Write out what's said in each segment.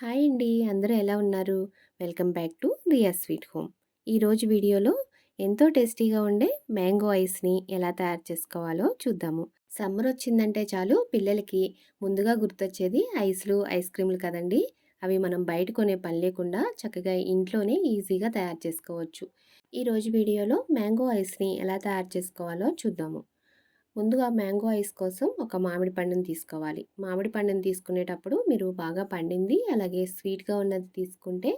Hi అండి. అందరూ ఎలా ఉన్నారు? Welcome back to Riya sweet home. ఈరోజు వీడియోలో ఎంతో టేస్టీగా ఉండే మ్యాంగో ఐస్ని ఎలా తయారు చేసుకోవాలో చూద్దాము. సమ్మర్ వచ్చిందంటే చాలు పిల్లలకి ముందుగా గుర్తొచ్చేది ఐస్లు ఐస్ క్రీమ్లు కదండి. అవి మనం బయట కొనే పని లేకుండా చక్కగా ఇంట్లోనే ఈజీగా తయారు చేసుకోవచ్చు. ఈరోజు వీడియోలో మ్యాంగో ఐస్ని ఎలా తయారు చేసుకోవాలో చూద్దాము. ముందుగా మ్యాంగో ఐస్ కోసం ఒక మామిడి పండుని తీసుకోవాలి. మామిడి పండుని తీసుకునేటప్పుడు మీరు బాగా పండింది అలాగే స్వీట్గా ఉన్నది తీసుకుంటే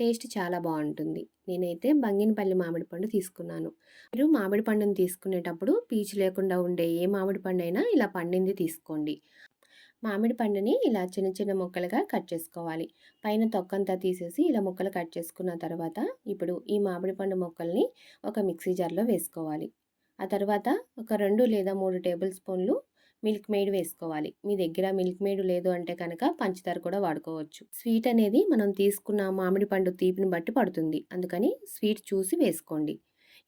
టేస్ట్ చాలా బాగుంటుంది. నేనైతే బంగినపల్లి మామిడి పండు తీసుకున్నాను. మీరు మామిడి పండుని తీసుకునేటప్పుడు పీచు లేకుండా ఉండే ఏ మామిడి పండు అయినా ఇలా పండింది తీసుకోండి. మామిడి పండుని ఇలా చిన్న చిన్న ముక్కలుగా కట్ చేసుకోవాలి. పైన తొక్కంతా తీసేసి ఇలా ముక్కలు కట్ చేసుకున్న తర్వాత ఇప్పుడు ఈ మామిడి పండు ముక్కల్ని ఒక మిక్సీ జార్లో వేసుకోవాలి. ఆ తర్వాత ఒక రెండు లేదా మూడు టేబుల్ స్పూన్లు మిల్క్ మేడ్ వేసుకోవాలి. మీ దగ్గర మిల్క్ మేడ్ లేదు అంటే కనుక పంచదార కూడా వాడుకోవచ్చు. స్వీట్ అనేది మనం తీసుకున్న మామిడి పండు తీపిని బట్టి పడుతుంది. అందుకని స్వీట్ చూసి వేసుకోండి.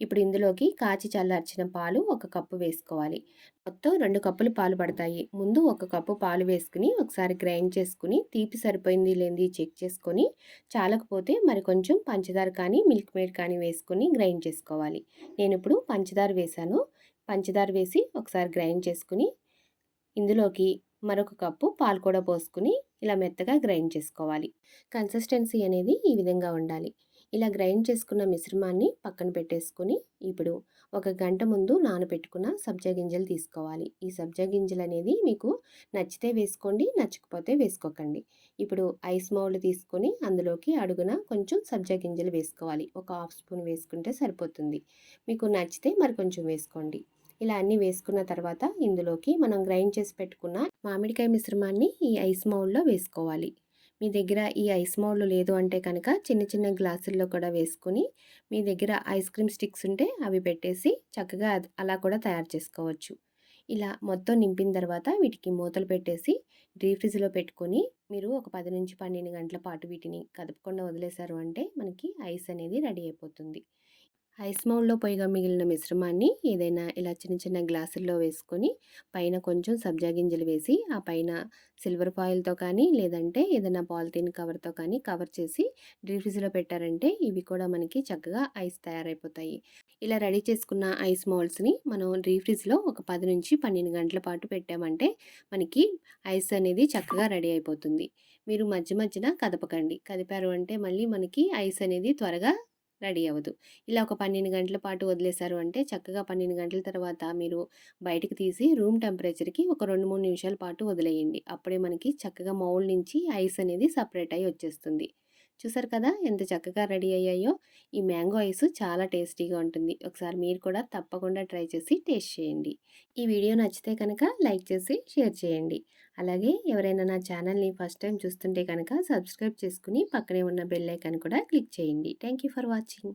ఇప్పుడు ఇందులోకి కాచి చల్లార్చిన పాలు ఒక కప్పు వేసుకోవాలి. మొత్తం రెండు కప్పులు పాలు పడతాయి. ముందు ఒక కప్పు పాలు వేసుకుని ఒకసారి గ్రైండ్ చేసుకుని తీపి సరిపోయింది లేనిది చెక్ చేసుకొని చాలకపోతే మరి కొంచెం పంచదార కానీ మిల్క్ మేడ్ కానీ వేసుకొని గ్రైండ్ చేసుకోవాలి. నేను ఇప్పుడు పంచదార వేశాను. పంచదార వేసి ఒకసారి గ్రైండ్ చేసుకుని ఇందులోకి మరొక కప్పు పాలు కూడా పోసుకుని ఇలా మెత్తగా గ్రైండ్ చేసుకోవాలి. కన్సిస్టెన్సీ అనేది ఈ విధంగా ఉండాలి. ఇలా గ్రైండ్ చేసుకున్న మిశ్రమాన్ని పక్కన పెట్టేసుకొని ఇప్పుడు ఒక గంట ముందు నానబెట్టుకున్న సబ్జా గింజలు తీసుకోవాలి. ఈ సబ్జా గింజలు అనేది మీకు నచ్చితే వేసుకోండి నచ్చకపోతే వేసుకోకండి. ఇప్పుడు ఐస్ మౌల్డ్ తీసుకొని అందులోకి అడుగున కొంచెం సబ్జా గింజలు వేసుకోవాలి. ఒక హాఫ్ స్పూన్ వేసుకుంటే సరిపోతుంది. మీకు నచ్చితే మరి కొంచెం వేసుకోండి. ఇలా అన్నీ వేసుకున్న తర్వాత ఇందులోకి మనం గ్రైండ్ చేసి పెట్టుకున్న మామిడికాయ మిశ్రమాన్ని ఈ ఐస్ మౌల్లో వేసుకోవాలి. మీ దగ్గర ఈ ఐస్ మౌల్డ్ లేదు అంటే కనుక చిన్న చిన్న గ్లాసుల్లో కూడా వేసుకుని మీ దగ్గర ఐస్ క్రీమ్ స్టిక్స్ ఉంటే అవి పెట్టేసి చక్కగా అలా కూడా తయారు చేసుకోవచ్చు. ఇలా మొత్తం నింపిన తర్వాత వీటికి మూతలు పెట్టేసి డీ ఫ్రిడ్జ్లో పెట్టుకొని మీరు ఒక పది నుంచి పన్నెండు గంటల పాటు వీటిని కదపకుండా వదిలేశారు అంటే మనకి ఐస్ అనేది రెడీ అయిపోతుంది. ఐస్ మౌల్డ్లో పొయ్యిగా మిగిలిన మిశ్రమాన్ని ఏదైనా ఇలా చిన్న చిన్న గ్లాసుల్లో వేసుకొని పైన కొంచెం సబ్జా గింజలు వేసి ఆ పైన సిల్వర్ ఫాయిల్తో కానీ లేదంటే ఏదైనా పాలిథిన్ కవర్తో కానీ కవర్ చేసి డ్రీ ఫ్రిజ్లో పెట్టారంటే ఇవి కూడా మనకి చక్కగా ఐస్ తయారైపోతాయి. ఇలా రెడీ చేసుకున్న ఐస్ మౌల్డ్స్ని మనం డ్రీ ఫ్రిజ్లో ఒక పది నుంచి పన్నెండు గంటల పాటు పెట్టామంటే మనకి ఐస్ అనేది చక్కగా రెడీ అయిపోతుంది. మీరు మధ్య మధ్యన కదపకండి. కదిపారు అంటే మళ్ళీ మనకి ఐస్ అనేది త్వరగా రెడీ అవ్వదు. ఇలా ఒక పన్నెండు గంటల పాటు వదిలేశారు అంటే చక్కగా పన్నెండు గంటల తర్వాత మీరు బయటకు తీసి రూమ్ టెంపరేచర్కి ఒక రెండు మూడు నిమిషాల పాటు వదిలేయండి. అప్పుడే మనకి చక్కగా మౌల్ నుంచి ఐస్ అనేది సపరేట్ అయ్యి వచ్చేస్తుంది. చూసారు కదా! ఎంత చక్కగా రెడీ అయ్యాయో! ఈ మ్యాంగో ఐస్ చాలా టేస్టీగా ఉంటుంది. ఒకసారి మీరు కూడా తప్పకుండా ట్రై చేసి టేస్ట్ చేయండి. ఈ వీడియో నచ్చితే కనుక లైక్ చేసి షేర్ చేయండి. అలాగే ఎవరైనా నా ఛానల్ని ఫస్ట్ టైం చూస్తుంటే కనుక సబ్స్క్రైబ్ చేసుకుని పక్కనే ఉన్న బెల్ ఐకాన్ కూడా క్లిక్ చేయండి. Thank for watching.